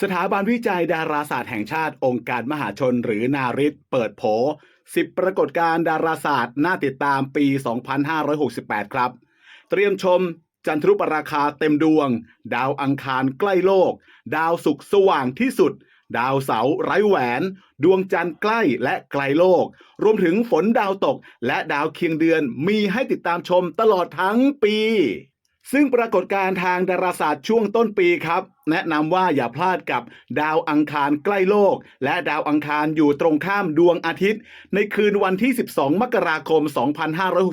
สถาบันวิจัยดาราศาสตร์แห่งชาติองค์การมหาชนหรือนาริตเปิดโผ10ปรากฏการณ์ดาราศาสตร์น่าติดตามปี 2568 ครับ เตรียมชมจันทรุปราคาเต็มดวง ดาวอังคารใกล้โลก ดาวศุกร์สว่างที่สุด ดาวเสาร์ไร้แหวน ดวงจันทร์ใกล้และไกลโลก รวมถึงฝนดาวตก และดาวเคียงเดือนมีให้ติดตามชมตลอดทั้งปี ซึ่งปรากฏการณ์ทางดาราศาสตร์ช่วงต้นปีครับ แนะนำว่าอย่าพลาดกับดาวอังคารใกล้โลก และดาวอังคารอยู่ตรงข้ามดวงอาทิตย์ ในคืนวันที่ 12 มกราคม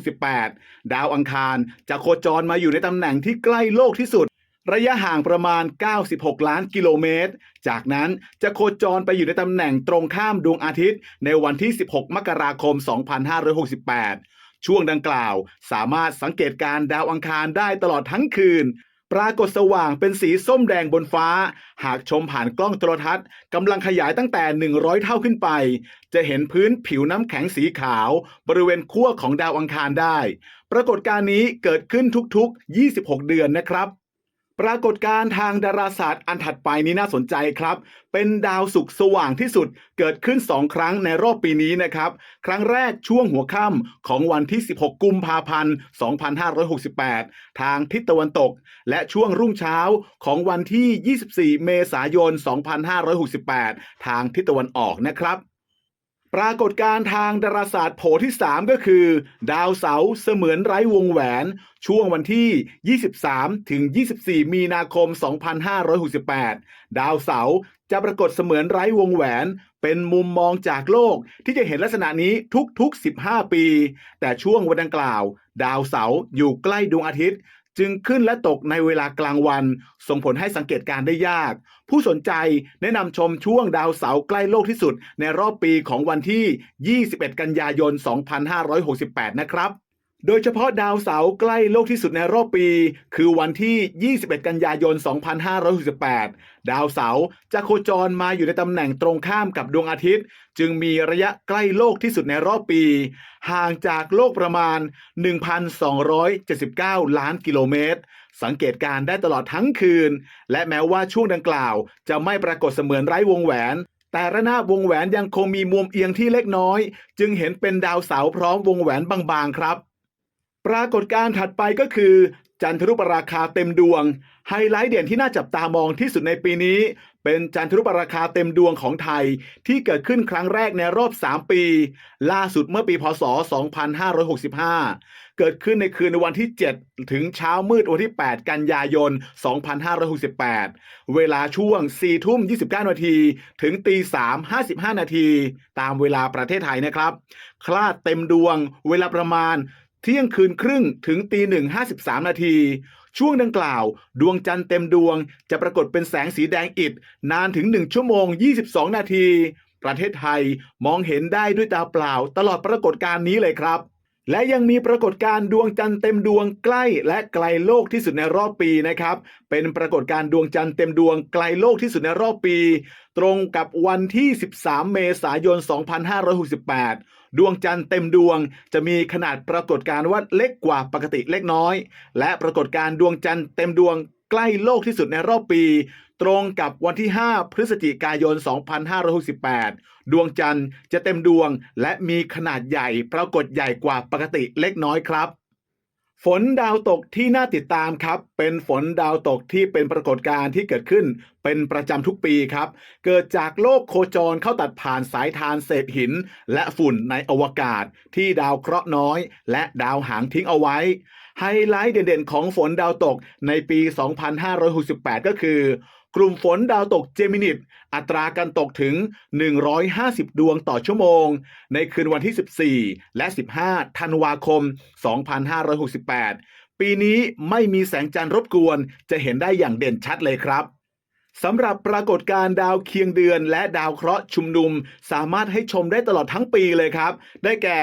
2568 ดาวอังคารจะโคจรมาอยู่ในตำแหน่งที่ใกล้โลกที่สุด ระยะห่างประมาณ 96 ล้านกิโลเมตร จากนั้นจะโคจรไปอยู่ในตำแหน่งตรงข้ามดวงอาทิตย์ ในวันที่ 16 มกราคม 2568 ช่วงดังกล่าว สามารถสังเกตการดาวอังคารได้ตลอดทั้งคืน ปรากฏสว่างเป็นสีส้มแดงบนฟ้า หากชมผ่านกล้องโทรทัศน์กำลังขยายตั้งแต่ 100 เท่าขึ้นไป จะเห็นพื้นผิวน้ำแข็งสีขาว บริเวณขั้วของดาวอังคารได้ ปรากฏการณ์นี้เกิดขึ้นทุกๆ 26 เดือนนะครับ ปรากฏการณ์ทางดาราศาสตร์อันถัดไปนี้น่าสนใจครับ เป็นดาวศุกร์สว่างที่สุดเกิดขึ้น 2 ครั้งในรอบปีนี้นะครับ ครั้งแรกช่วงหัวค่ำของวันที่ 16 กุมภาพันธ์ 2568 ทางทิศตะวันตก และช่วงรุ่งเช้าของวันที่ 24 เมษายน 2568 ทางทิศตะวันออกนะครับ ปรากฏการณ์ทางดาราศาสตร์โผที่ 3 ก็คือ ดาวเสาร์เสมือนไร้วงแหวน ช่วงวันที่ 23 ถึง 24 มีนาคม 2568 ดาวเสาร์จะปรากฏเสมือนไร้วงแหวน เป็นมุมมองจากโลกที่จะเห็นลักษณะนี้ทุกๆ 15 ปี แต่ช่วงวันดังกล่าว ดาวเสาร์อยู่ใกล้ดวงอาทิตย์ จึงขึ้นและตกในเวลากลางวัน ส่งผลให้สังเกตการได้ยาก ผู้สนใจแนะนำชมช่วงดาวเสาร์ใกล้โลกที่สุดในรอบปีของวันที่ 21 กันยายน 2568 นะครับ โดยเฉพาะดาวเสาร์ใกล้โลกที่สุดในรอบปี คือวันที่ 21 กันยายน 2568 ดาวเสาร์จะโคจรมาอยู่ในตำแหน่งตรงข้ามกับดวงอาทิตย์ จึงมีระยะใกล้โลกที่สุดในรอบปี ห่างจากโลกประมาณ 1,279 ล้านกิโลเมตร สังเกตการได้ตลอดทั้งคืน และแม้ว่าช่วงดังกล่าว จะไม่ปรากฏเสมือนไร้วงแหวนแต่ระนาบวงแหวนยังคงมีมุมเอียงที่เล็กน้อย จึงเห็นเป็นดาวเสาร์พร้อมวงแหวนบางๆครับ ปรากฏการณ์ถัดไปก็คือ จันทรุปราคาเต็มดวง ไฮไลท์เด่นที่น่าจับตามองที่สุดในปีนี้ เป็นจันทรุปราคาเต็มดวงของไทย ที่เกิดขึ้นครั้งแรกในรอบ 3 ปี ล่าสุดเมื่อปีพศ 2565 เกิดขึ้นในคืนวันที่ 7 ถึงเช้ามืดวันที่ 8 กันยายน 2568 เวลาช่วง 4 ทุ่ม 29 นาทีถึงตี3 55 นาที ตามเวลาประเทศไทยนะครับ คลาดเต็มดวงเวลาประมาณ เที่ยงคืนครึ่งถึงตีหนึ่งห้าสิบสามนาที ช่วงดังกล่าว ดวงจันทร์เต็มดวงจะปรากฏเป็นแสงสีแดงอิด นานถึง 1 ชั่วโมง 22 นาที ประเทศไทยมองเห็นได้ด้วยตาเปล่าตลอดปรากฏการณ์นี้เลยครับ และยังมีปรากฏการณ์ดวงจันทร์เต็มดวงใกล้และไกลโลกที่สุดในรอบปีนะครับ เป็นปรากฏการณ์ดวงจันทร์เต็มดวงไกลโลกที่สุดในรอบปี ตรงกับวันที่ 13 เมษายน 2568 ดวงจันทร์เต็มดวงจะมีขนาดปรากฏการณ์ว่าเล็กกว่าปกติเล็กน้อย และปรากฏการณ์ดวงจันทร์เต็มดวง ใกล้โลกที่สุดในรอบปี ตรงกับวันที่ 5 พฤศจิกายน 2568 ดวงจันทร์จะเต็มดวงและมีขนาดใหญ่ปรากฏใหญ่กว่าปกติเล็กน้อยครับ ฝนดาวตกที่น่าติดตามครับ เป็นฝนดาวตกที่เป็นปรากฏการณ์ที่เกิดขึ้นเป็นประจำทุกปีครับ เกิดจากโลกโคจรเข้าตัดผ่านสายทานเศษหิน และฝุ่นในอวกาศ ที่ดาวเคราะห์น้อย และดาวหางทิ้งเอาไว้ ไฮไลท์เด่นๆ ของฝนดาวตกในปี 2568 ก็คือ กลุ่มฝนดาวตกเจมินิตอัตราการตกถึง 150 ดวงต่อชั่วโมง ในคืนวันที่ 14 และ 15 ธันวาคม 2568 ปีนี้ไม่มีแสงจันทร์รบกวนจะเห็นได้อย่างเด่นชัดเลยครับ สำหรับปรากฏการณ์ดาวเคียงเดือนและดาวเคราะห์ชุมนุม สามารถให้ชมได้ตลอดทั้งปีเลยครับ ได้แก่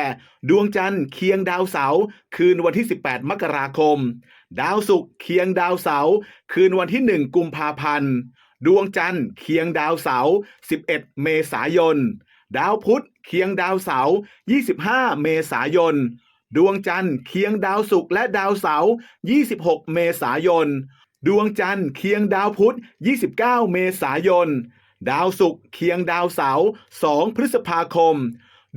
ดวงจันทร์เคียงดาวเสาร์คืนวันที่ 18 มกราคม ดาวศุกร์เคียงดาวเสาร์คืนวันที่ 1 กุมภาพันธ์ดวงจันทร์เคียงดาวเสาร์11 เมษายน ดาวพุธเคียงดาวเสาร์25 เมษายน ดวงจันทร์เคียงดาวศุกร์และดาวเสาร์26 เมษายน ดวงจันทร์เคียงดาวพุธ 29 เมษายน ดาวศุกร์เคียงดาวเสาร์ 2 พฤษภาคม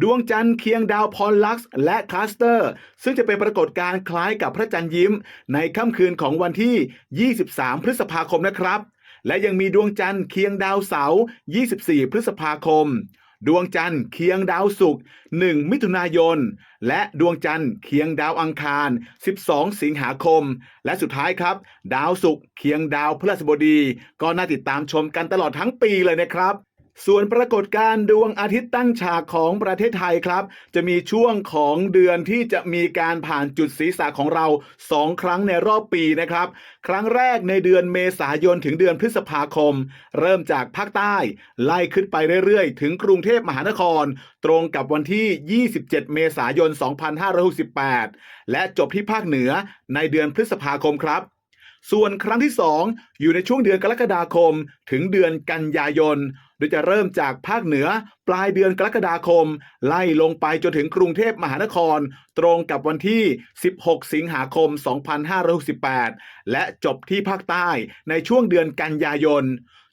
ดวงจันทร์เคียงดาวพอลลักซ์และคาสเตอร์ ซึ่งจะเป็นปรากฏการณ์คล้ายกับพระจันทร์ยิ้ม ในค่ำคืนของวันที่ 23 พฤษภาคมนะครับ และยังมีดวงจันทร์เคียงดาวเสาร์ 24 พฤษภาคม ดวงจันทร์เคียงดาวศุกร์1มิถุนายน และดวงจันทร์เคียงดาวอังคาร 12 สิงหาคม และสุดท้ายครับ ดาวศุกร์เคียงดาวพฤหัสบดี ก็น่าติดตามชมกันตลอดทั้งปีเลยนะครับ ส่วนปรากฏการณ์ดวงอาทิตย์ตั้งฉากของประเทศไทยครับ จะมีช่วงของเดือนที่จะมีการผ่านจุดศีรษะของเราสองครั้งในรอบปีนะครับ ครั้งแรกในเดือนเมษายนถึงเดือนพฤษภาคม เริ่มจากภาคใต้ ไล่ขึ้นไปเรื่อยๆ ถึงกรุงเทพมหานคร ตรงกับวันที่ 27 เมษายน 2568 และจบที่ภาคเหนือในเดือนพฤษภาคมครับส่วนครั้งที่ 2 อยู่ในช่วงเดือนกรกฎาคม ถึงเดือนกันยายน ดยจะเริ่มจากภาคเหนือปลายเดือนกรกฎาคม ไล่ลงไปจนถึงกรุงเทพมหานคร ตรงกับวันที่ 16 สิงหาคม 2568 และจบที่ภาคใต้ในช่วงเดือนกันยายน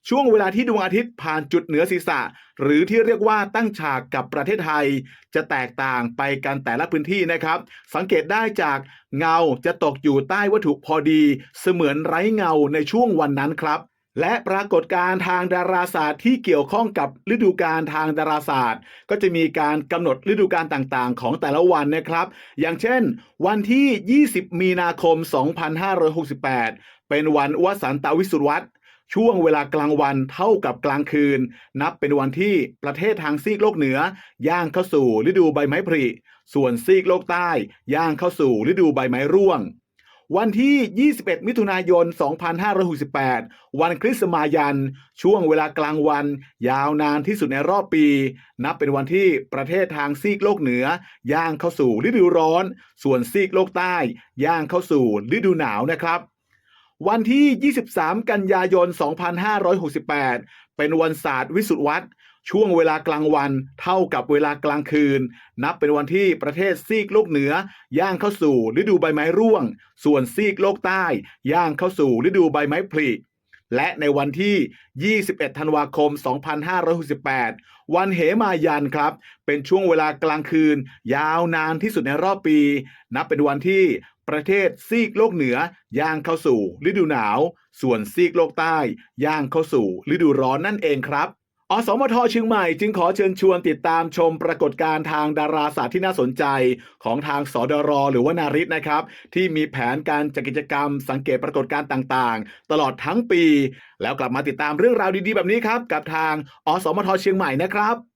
ช่วงเวลาที่ดวงอาทิตย์ผ่านจุดเหนือศีรษะ หรือที่เรียกว่าตั้งฉากกับประเทศไทย จะแตกต่างไปกันแต่ละพื้นที่นะครับ สังเกตได้จากเงาจะตกอยู่ใต้วัตถุพอดี เสมือนไร้เงาในช่วงวันนั้นครับ และปรากฏการณ์ทางดาราศาสตร์ที่เกี่ยวข้องกับฤดูกาลทางดาราศาสตร์ ก็จะมีการกำหนดฤดูกาลต่างๆ ของแต่ละวันนะครับ อย่างเช่น วันที่ 20 มีนาคม 2568 เป็นวันวสันตวิสุทธิวัตรช่วงเวลากลางวันเท่ากับกลางคืน นับเป็นวันที่ประเทศทางซีกโลกเหนือย่างเข้าสู่ฤดูใบไม้ผลิส่วนซีกโลกใต้ย่างเข้าสู่ฤดูใบไม้ร่วง วันที่ 21 มิถุนายน 2568 วันคริสต์มายัน ช่วงเวลากลางวัน ยาวนานที่สุดในรอบปี นับเป็นวันที่ประเทศทางซีกโลกเหนือย่างเข้าสู่ฤดูร้อน ส่วนซีกโลกใต้ย่างเข้าสู่ฤดูหนาวนะครับวันที่ 23 กันยายน 2568 เป็นวันศาสตร์วิสุทธิวัตร ช่วงเวลากลางวันเท่ากับเวลากลางคืน นับเป็นวันที่ประเทศซีกโลกเหนือย่างเข้าสู่ฤดูใบไม้ร่วง ส่วนซีกโลกใต้ย่างเข้าสู่ฤดูใบไม้ผลิและในวันที่ 21 ธันวาคม 2568 วันเหมายันครับ เป็นช่วงเวลากลางคืน ยาวนานที่สุดในรอบปี นับเป็นวันที่ประเทศซีกโลกเหนือย่างเข้าสู่ฤดูหนาว ส่วนซีกโลกใต้ย่างเข้าสู่ฤดูร้อนนั่นเองครับ อสมทเชียงใหม่จึงขอเชิญชวนติดตามชมปรากฏการณ์ทางดาราศาสตร์ที่น่าสนใจของทางสดร หรือว่านาริศนะครับ ที่มีแผนการจัดกิจกรรม สังเกตปรากฏการณ์ต่างๆ ตลอดทั้งปี แล้วกลับมาติดตามเรื่องราวดีๆ แบบนี้ครับ กับทางอสมทเชียงใหม่นะครับ